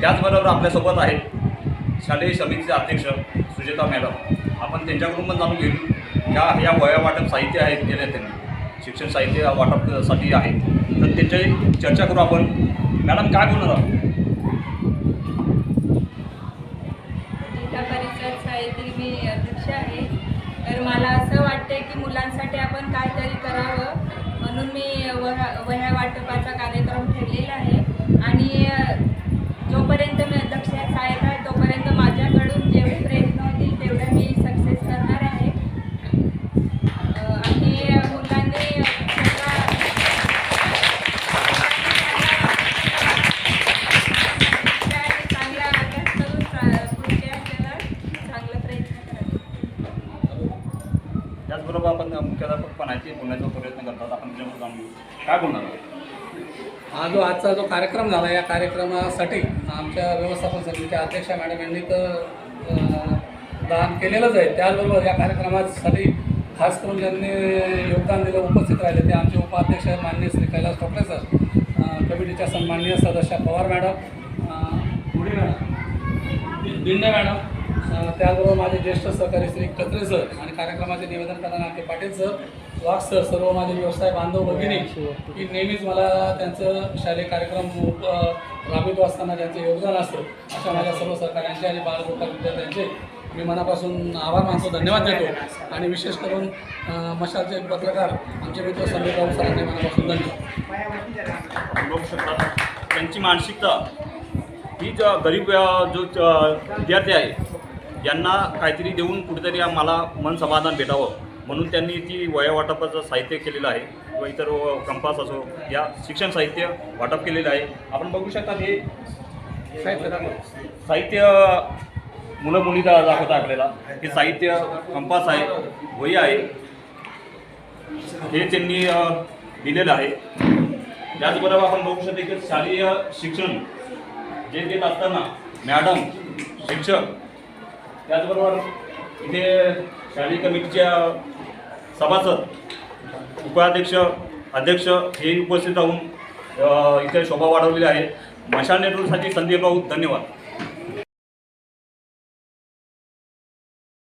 त्याचबरोबर आपल्यासोबत आहेत शालेय समितीचे अध्यक्ष सुजेता मॅडम. आपण त्यांच्याकडून पण जाणून घेऊ त्या ह्या वया वाटप साहित्य आहेत केले त्यांनी. शिक्षण साहित्य वाटपसाठी आहे. तर त्यांच्याशी चर्चा करू आपण. मॅडम काय बोलणार आहोत जिल्हा परिषद शाळेतील मी अध्यक्ष आहे तर मला असं वाटते की मुलांसाठी आपण काहीतरी करावं म्हणून मी वह्या वह्या वाटपाचा कार्यक्रम ठेवलेला आहे आणि अ, जोपर्यंत मी अध्यक्ष साहेब आहे तोपर्यंत माझ्याकडून जेवढे प्रयत्न होतील तेवढे मी सक्सेस करणार आहे. आणि मुलांनी चांगला अभ्यास करून चा- आपल्याला चांगला प्रयत्न करावा त्याचबरोबर आपण मुख्याध्यापक पण आहे ते बोलण्याचा प्रयत्न करतात. आपण त्याच्यावर जाणून घेऊ. काय बोलणार आहोत? हा जो आजचा जो कार्यक्रम झाला या कार्यक्रमासाठी आमच्या व्यवस्थापन समितीच्या अध्यक्ष मॅडम यांनी तर दान केलेलंच आहे. त्याचबरोबर या कार्यक्रमासाठी खास करून ज्यांनी योगदान दिलं उपस्थित राहिले ते आमचे उपाध्यक्ष माननीय श्री कैलास टोपरे सर कमिटीच्या सन्माननीय सदस्य Pawar madam Gudhi madam Dinde madam त्याचबरोबर माझे ज्येष्ठ सहकारी श्री कत्रे सर आणि कार्यक्रमाचे निवेदन करताना आमचे पाटील सर वाघ सर सर्व माझे व्यवसाय बांधव भगिनी की नेहमीच मला त्यांचं शालेय कार्यक्रम राबवित असताना त्यांचं योगदान असतं अशा माझ्या सर्व सहकाऱ्यांचे आणि बालगोपाल विद्यार्थ्यांचे मी मनापासून आभार मानतो धन्यवाद देतो. आणि विशेष करून मशालचे पत्रकार आमचे मित्र संदीप राऊत सरांनी मनापासून धन्यवाद. त्यांची मानसिकता ही ज गरीब जो विद्यार्थी आहे यांना काहीतरी देऊन कुठेतरी मला मन समाधान भेटावं. म्हणून त्यांनी ती वया वाटपाचं साहित्य केलेलं आहे किंवा इतर कंपास असो या शिक्षण साहित्य वाटप केलेलं आहे. आपण बघू शकता हे साहित्य मुलं मुली दा- दाखवता आपल्याला हे साहित्य कंपास आहे वही आहे. हे त्यांनी दिलेलं आहे. त्याचबरोबर आपण बघू शकतो की शालेय शिक्षण जे देत असताना मॅडम शिक्षक त्याचबरोबर इथे शालेय कमिटीच्या सभासद उपाध्यक्ष अध्यक्ष हे उपस्थित राहून इथे शोभा वाढवलेली आहे. मशाल नेटवर्कसाठी संदीप राऊत धन्यवाद.